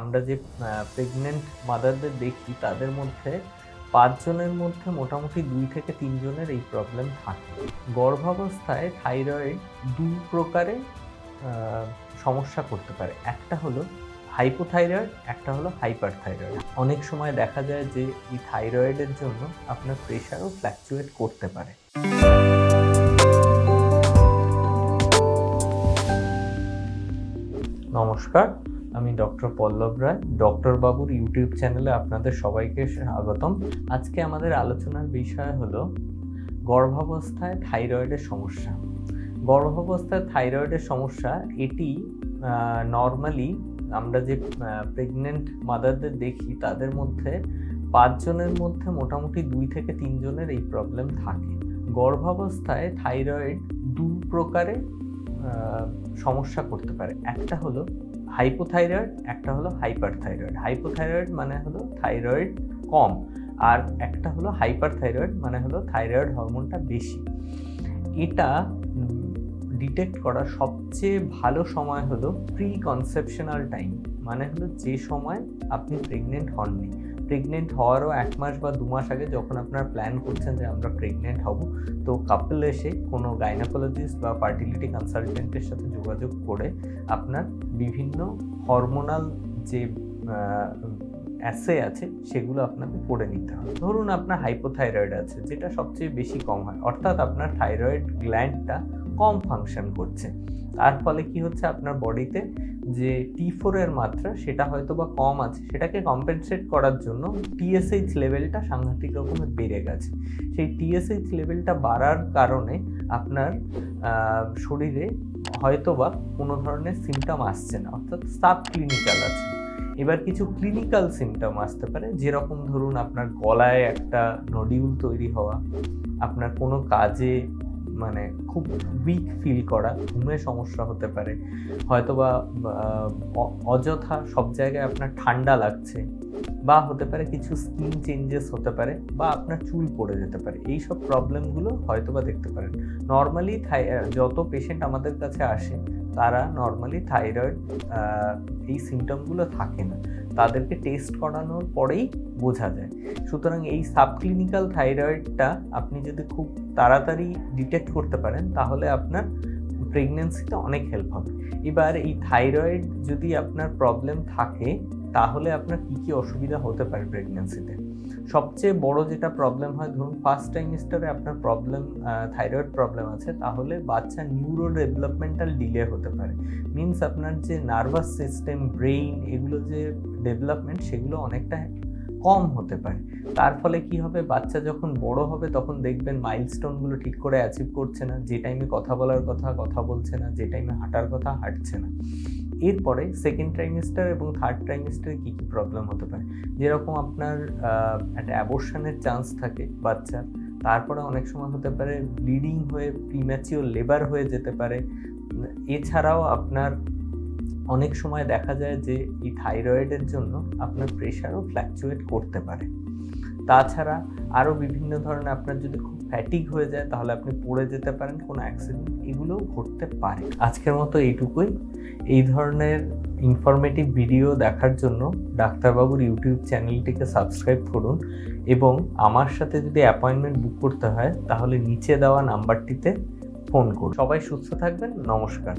আমরা যে প্রেগনেন্ট মাদারদের দেখি তাদের মধ্যে পাঁচজনের মধ্যে মোটামুটি দুই থেকে তিনজনের এই প্রবলেম থাকে। গর্ভাবস্থায় থাইরয়েড দু প্রকারে সমস্যা করতে পারে। একটা হলো হাইপোথাইরয়েড একটা হলো হাইপার থাইরয়েড অনেক সময় দেখা যায় যে, এই থাইরয়েডের জন্য আপনার প্রেশারও ফ্ল্যাকচুয়েট করতে পারে। নমস্কার। আমি ডক্টর পল্লব রায়, ডক্টর বাবুর ইউটিউব চ্যানেলে আপনাদের সবাইকে স্বাগতম। আজকে আমাদের আলোচনার বিষয় হলো গর্ভাবস্থায় থাইরয়েডের সমস্যা। গর্ভাবস্থায় থাইরয়েডের সমস্যা, এটি নর্মালি আমরা যে প্রেগনেন্ট মাদারদের দেখি, তাদের মধ্যে পাঁচজনের মধ্যে মোটামুটি দুই থেকে তিনজনের এই প্রবলেম থাকে। গর্ভাবস্থায় থাইরয়েড দু প্রকারে সমস্যা করতে পারে। একটা হলো হাইপোথাইরয়েড একটা হলো হাইপারথাইরয়েড হাইপোথাইরয়েড মানে হলো থাইরয়েড কম, আর একটা হলো হাইপারথাইরয়েড মানে হলো থাইরয়েড হরমোনটা বেশি। এটা ডিটেক্ট করার সবচেয়ে ভালো সময় হলো প্রি কনসেপশনাল টাইম মানে হলো যে সময় আপনি প্রেগনেন্ট হননি। প্রেগনেন্ট হওয়ারও এক মাস বা দু মাস আগে যখন আপনার প্ল্যান করছেন যে আমরা প্রেগনেন্ট হব, তো কাপল এসে কোনো গাইনাকোলজিস্ট বা ফার্টিলিটি কনসালটেন্টের সাথে যোগাযোগ করে আপনার বিভিন্ন হরমোনাল যে অ্যাসে আছে, সেগুলো আপনাকে করে নিতে হবে। ধরুন আপনার হাইপোথাইরয়েড আছে, যেটা সবচেয়ে বেশি কম হয়। অর্থাৎ আপনার থাইরয়েড গ্ল্যান্ডটা কম ফাংশন করছে। তার ফলে কি হচ্ছে আপনার বডিতে যে টি ফোরের মাত্রা, সেটা হয়তো বা কম আছে। সেটাকে কম্পেনসেট করার জন্য টিএসএইচ লেভেলটা সাংঘাতিক রকমের বেড়ে গেছে। সেই টিএসএইচ লেভেলটা বাড়ার কারণে আপনার শরীরে হয়তো বা কোনো ধরনের সিমটম আসছে না। অর্থাৎ সাব ক্লিনিক্যাল আছে। এবার কিছু ক্লিনিক্যাল সিমটম আসতে পারে, যেরকম ধরুন আপনার গলায় একটা নডিউল তৈরি হওয়া, আপনার কোনো কাজে মানে খুব উইক ফিল করা, ঘুমে সমস্যা হতে পারে, হয়তোবা অযথা সব জায়গায় আপনার ঠান্ডা লাগছে, বা হতে পারে কিছু স্কিন চেঞ্জেস হতে পারে, বা আপনার চুল পড়ে যেতে পারে এই সব প্রবলেমগুলো হয়তোবা দেখতে পারেন। নর্মালি যত পেশেন্ট আমাদের কাছে আসে তারা নর্মালি থাইরয়েড এই সিমটমগুলো থাকে না। তাদেরকে টেস্ট করানোর পরেই বোঝা যায়। সুতরাং এই সাবক্লিনিক্যাল থাইরয়েডটা আপনি যদি খুব তাড়াতাড়ি ডিটেক্ট করতে পারেন, তাহলে আপনার প্রেগনেন্সিতে অনেক হেল্প হবে। এবার এই থাইরয়েড যদি আপনার প্রবলেম থাকে, তাহলে আপনার কি কি অসুবিধা হতে পারে প্রেগনেন্সিতে সবচেয়ে বড় যেটা প্রবলেম হয়, ধরুন ফার্স্ট টাইমিস্টারে আপনার প্রবলেম থাইরয়েড প্রবলেম আছে, তাহলে বাচ্চার নিউরো ডেভেলপমেন্টাল ডিলে হতে পারে। মিনস আপনার যে নার্ভাস সিস্টেম ব্রেইন এগুলো যে ডেভেলপমেন্ট সেগুলো অনেকটা কম হতে পারে। তার ফলে কি হবে? বাচ্চা যখন বড় হবে, তখন দেখবেন মাইলস্টোনগুলো ঠিক করে অ্যাচিভ করছে না। যে টাইমে কথা বলার কথা কথা বলছে না। যে টাইমে হাঁটার কথা, হাঁটছে না। এরপরে সেকেন্ড ট্রাইমিস্টার এবং থার্ড ট্রাইমিস্টারে কী কী প্রবলেম হতে পারে? যেরকম আপনার একটা অ্যাবর্শনের চান্স থাকে বাচ্চার তারপরে অনেক সময় হতে পারে ব্লিডিং হয়ে প্রিম্যাচিওর লেবার হয়ে যেতে পারে। এছাড়াও আপনার অনেক সময় দেখা যায় যে এই থাইরয়েডের জন্য আপনার প্রেশারও ফ্ল্যাকচুয়েট করতে পারে। তাছাড়া আরও বিভিন্ন ধরনের আপনার যদি খুব ফ্যাটিক হয়ে যায়, তাহলে আপনি পড়ে যেতে পারেন, কোনো অ্যাক্সিডেন্ট এগুলোও ঘটতে পারে। আজকের মতো এইটুকুই। এই ধরনের ইনফরমেটিভ ভিডিও দেখার জন্য ডাক্তারবাবুর ইউটিউব চ্যানেলটিকে সাবস্ক্রাইব করুন এবং আমার সাথে যদি অ্যাপয়েন্টমেন্ট বুক করতে হয়, তাহলে নিচে দেওয়া নাম্বারটিতে ফোন করুন। সবাই সুস্থ থাকবেন, নমস্কার।